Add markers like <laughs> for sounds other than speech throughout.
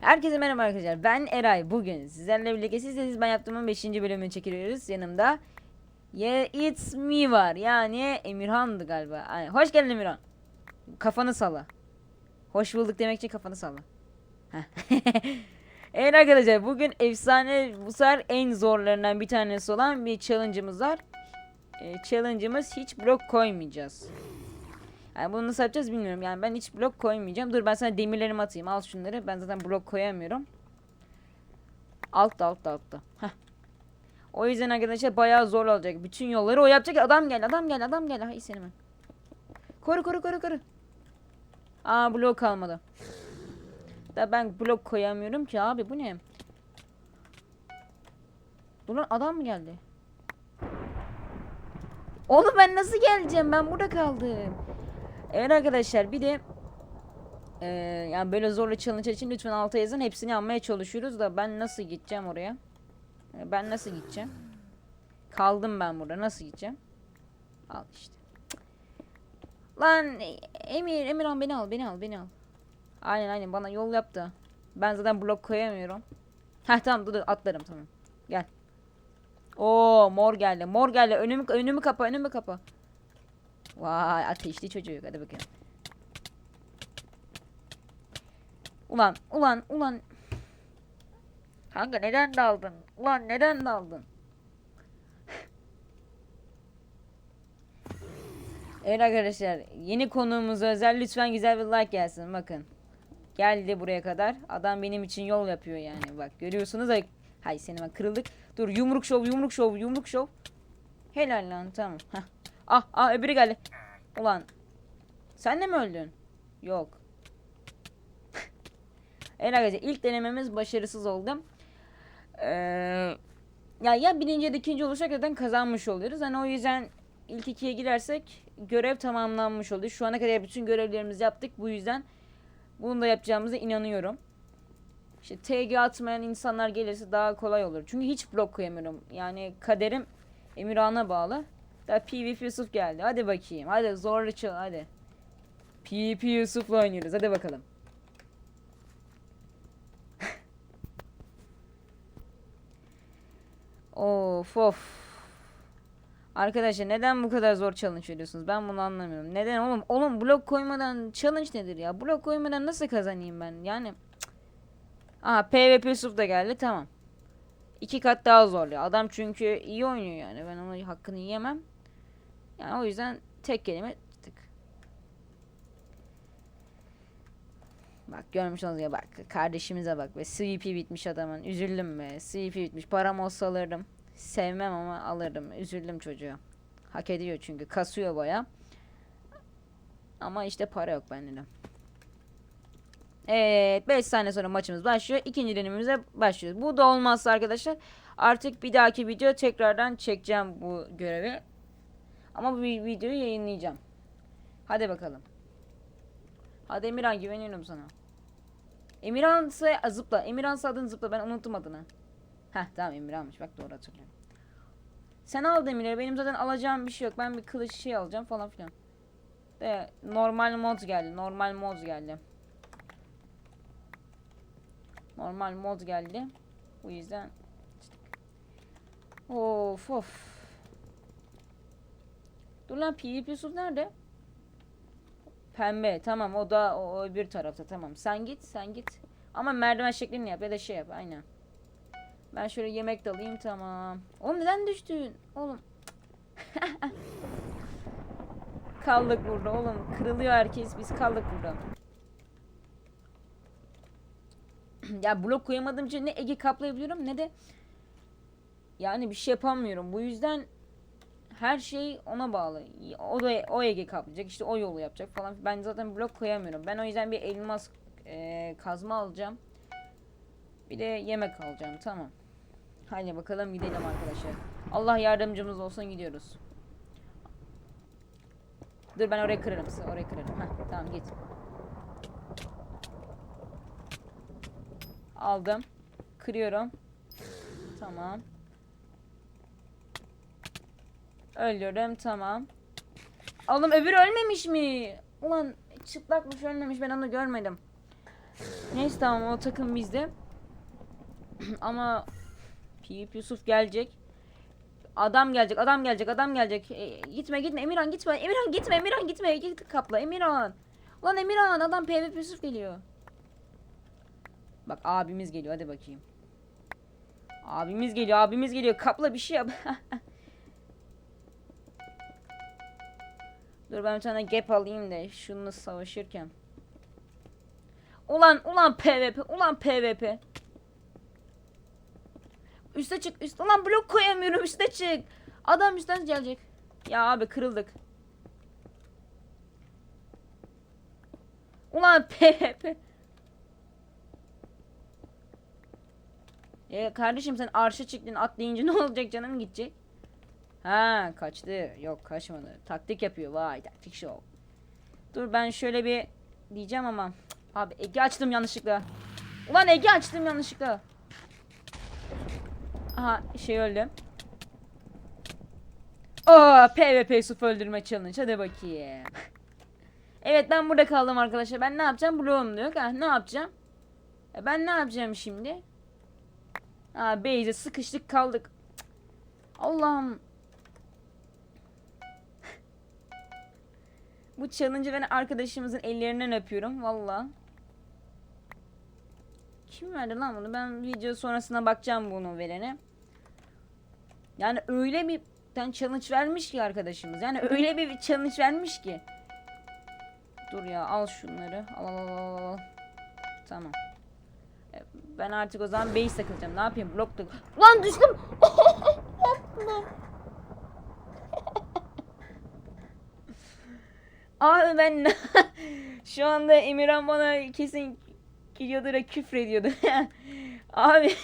Herkese merhaba arkadaşlar. Ben Eray. Bugün sizlerle birlikte siz de siz ben yaptığımın 5. bölümünü çekiliyoruz. Yanımda Yeah It's Me var. Yani Emirhan'dı galiba. Aynen. Hoş geldin Emirhan. Kafanı salla. Hoş bulduk demek için kafanı salla. <laughs> Evet arkadaşlar bugün efsane bu sefer en zorlarından bir tanesi olan bir challenge'ımız var. Ee, challenge'ımız hiç blok koymayacağız. Yani bunu nasıl yapacağız bilmiyorum. Yani ben hiç blok koymayacağım. Dur ben sana demirlerimi atayım. Al şunları. Ben zaten blok koyamıyorum. Altta altta altta. Heh. O yüzden arkadaşlar bayağı zor olacak. Bütün yolları o yapacak. Adam gel adam gel adam gel. Hay seni ben. Koru koru koru koru. Aa blok kalmadı. Da ben blok koyamıyorum ki abi bu ne? Bunun adam mı geldi? Oğlum ben nasıl geleceğim? Ben burada kaldım. Evet arkadaşlar bir de eee, yani böyle zorlu challenge için lütfen alta yazın. Hepsini almaya çalışıyoruz da ben nasıl gideceğim oraya? E, Ben nasıl gideceğim? Kaldım ben burada. Nasıl gideceğim? Al işte. Lan e, Emir, Emirhan beni al, beni al, beni al. Aynen aynen bana yol yaptı. Ben zaten blok koyamıyorum. Heh tamam dur dur atlarım tamam. Gel. Oo mor geldi. Mor geldi. Önümü önümü kapa, önümü kapa. Vay ateşli çocuk. Hadi bakayım. Ulan ulan ulan. Kanka neden daldın? Ulan neden daldın? <laughs> Evet arkadaşlar yeni konuğumuza özel lütfen güzel bir like gelsin bakın. Geldi buraya kadar. Adam benim için yol yapıyor yani. Bak görüyorsunuz da hay seni bak kırıldık. Dur yumruk şov yumruk şov yumruk şov. Helal lan tamam. Heh. Ah ah öbürü geldi. Ulan. Sen de mi öldün? Yok. <laughs> evet arkadaşlar ilk denememiz başarısız oldu. Ee, ya ya birinci ya da ikinci olursak zaten kazanmış oluyoruz. Hani o yüzden ilk ikiye girersek görev tamamlanmış oluyor. Şu ana kadar bütün görevlerimizi yaptık. Bu yüzden bunu da yapacağımıza inanıyorum. İşte TG atmayan insanlar gelirse daha kolay olur. Çünkü hiç blok koyamıyorum. Yani kaderim Emirhan'a bağlı. Da PvP Yusuf geldi. Hadi bakayım. Hadi zorlu çal hadi. PvP Yusuf'la oynuyoruz. Hadi bakalım. <laughs> of of. Arkadaşlar neden bu kadar zor challenge veriyorsunuz? Ben bunu anlamıyorum. Neden oğlum? Oğlum blok koymadan challenge nedir ya? Blok koymadan nasıl kazanayım ben? Yani cık. Aha PvP Yusuf da geldi. Tamam. İki kat daha zorluyor. Adam çünkü iyi oynuyor yani. Ben onun hakkını yiyemem. Yani o yüzden tek kelime tık. Bak görmüş oldunuz ya bak kardeşimize bak ve CVP bitmiş adamın üzüldüm be. CVP bitmiş param olsa alırdım. Sevmem ama alırdım üzüldüm çocuğa. Hak ediyor çünkü kasıyor baya ama işte para yok bende de. Evet 5 saniye sonra maçımız başlıyor. İkinci denememize başlıyoruz. Bu da olmazsa arkadaşlar artık bir dahaki video tekrardan çekeceğim bu görevi ama bu videoyu yayınlayacağım hadi bakalım Hadi Emirhan güveniyorum sana. Emirhan ise zıpla. Emirhan adını zıpla. Ben unuttum adını. Heh tamam Emirhan'mış. Bak doğru hatırlıyorum. Sen al Demir'i. Benim zaten alacağım bir şey yok. Ben bir kılıç şey alacağım falan filan. De normal mod geldi. Normal mod geldi. Normal mod geldi. Bu yüzden Of of. Dur lan PvP Yusuf nerede? Pembe tamam o da o, o bir tarafta tamam. Sen git sen git. Ama merdiven şeklini yap ya da şey yap aynen. Ben şöyle yemek de alayım tamam. Oğlum neden düştün? Oğlum. <laughs> kaldık burada oğlum. Kırılıyor herkes biz kaldık burada. <clears throat> ya blok koyamadığım için ne Ege kaplayabiliyorum ne de yani bir şey yapamıyorum. Bu yüzden her şey ona bağlı. O da o Ege kaplayacak işte o yolu yapacak falan. Ben zaten blok koyamıyorum. Ben o yüzden bir elmas e, kazma alacağım. Bir de yemek alacağım. Tamam. Hadi bakalım gidelim arkadaşlar. Allah yardımcımız olsun gidiyoruz. Dur ben orayı kırarım size. Orayı kırarım. Heh, tamam git. Aldım. Kırıyorum. Tamam. Öldürdüm tamam. Oğlum öbürü ölmemiş mi? Ulan çıplakmış ölmemiş ben onu görmedim. Neyse tamam o takım bizde. <clears throat> Ama PvP Yusuf gelecek. Adam gelecek, adam gelecek, adam gelecek. E, gitme gitme Emirhan gitme. Emirhan gitme, Emirhan gitme. Git kapla Emirhan. Ulan Emirhan adam PvP Yusuf geliyor. Bak abimiz geliyor hadi bakayım. Abimiz geliyor, abimiz geliyor. Kapla bir şey yap. <laughs> Dur ben bir tane gap alayım da şununla savaşırken. Ulan ulan PvP, ulan PvP. Üste çık, üst. Ulan blok koyamıyorum, üste çık. Adam üstten gelecek. Ya abi kırıldık. Ulan PvP. E kardeşim sen arşa çıktın atlayınca ne olacak canım gidecek. Ha kaçtı. Yok kaçmadı. Taktik yapıyor. Vay taktik show. Dur ben şöyle bir diyeceğim ama. Abi Ege açtım yanlışlıkla. Ulan Ege açtım yanlışlıkla. Aha şey öldü. Oo PvP suf öldürme challenge hadi bakayım. evet ben burada kaldım arkadaşlar. Ben ne yapacağım? Bloğum diyor. Ha, ne yapacağım? E, ben ne yapacağım şimdi? Ha base'e sıkıştık kaldık. Allah'ım. Bu challenge'ı ben arkadaşımızın ellerinden öpüyorum valla. Kim verdi lan bunu? Ben video sonrasına bakacağım bunu verene. Yani öyle bir tane challenge vermiş ki arkadaşımız. Yani öyle bir challenge vermiş ki. Dur ya al şunları. Al al al al. Tamam. E, Ben artık o zaman base takılacağım. Ne yapayım? Blok da... Lan düştüm. <laughs> Yapma. Abi ben <laughs> şu anda Emirhan bana kesin gidiyordu küfür ediyordu. <laughs> Abi. <laughs>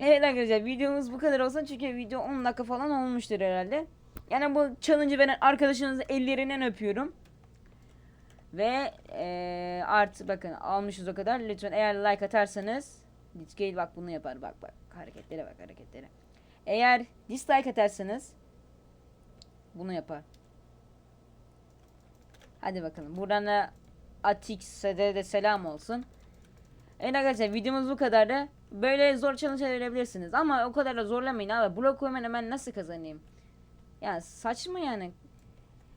evet arkadaşlar videomuz bu kadar olsun çünkü video 10 dakika falan olmuştur herhalde. Yani bu challenge'ı veren arkadaşınızın ellerinden öpüyorum. Ve eee artık bakın almışız o kadar. Lütfen eğer like atarsanız Discale bak bunu yapar bak bak hareketlere bak hareketlere. Eğer dislike atarsanız bunu yapar. Hadi bakalım. Buradan da Atix'e de, selam olsun. Evet arkadaşlar videomuz bu kadardı. Böyle zor challenge verebilirsiniz. Ama o kadar da zorlamayın abi. Blok koymayı ben nasıl kazanayım? Ya saçma yani.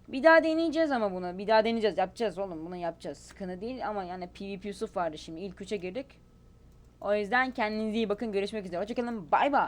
Bir daha deneyeceğiz ama bunu. Bir daha deneyeceğiz. Yapacağız oğlum. Bunu yapacağız. Sıkıntı değil ama yani PvP Yusuf vardı şimdi. İlk üçe girdik. O yüzden kendinize iyi bakın. Görüşmek üzere. Hoşçakalın. Bay bay.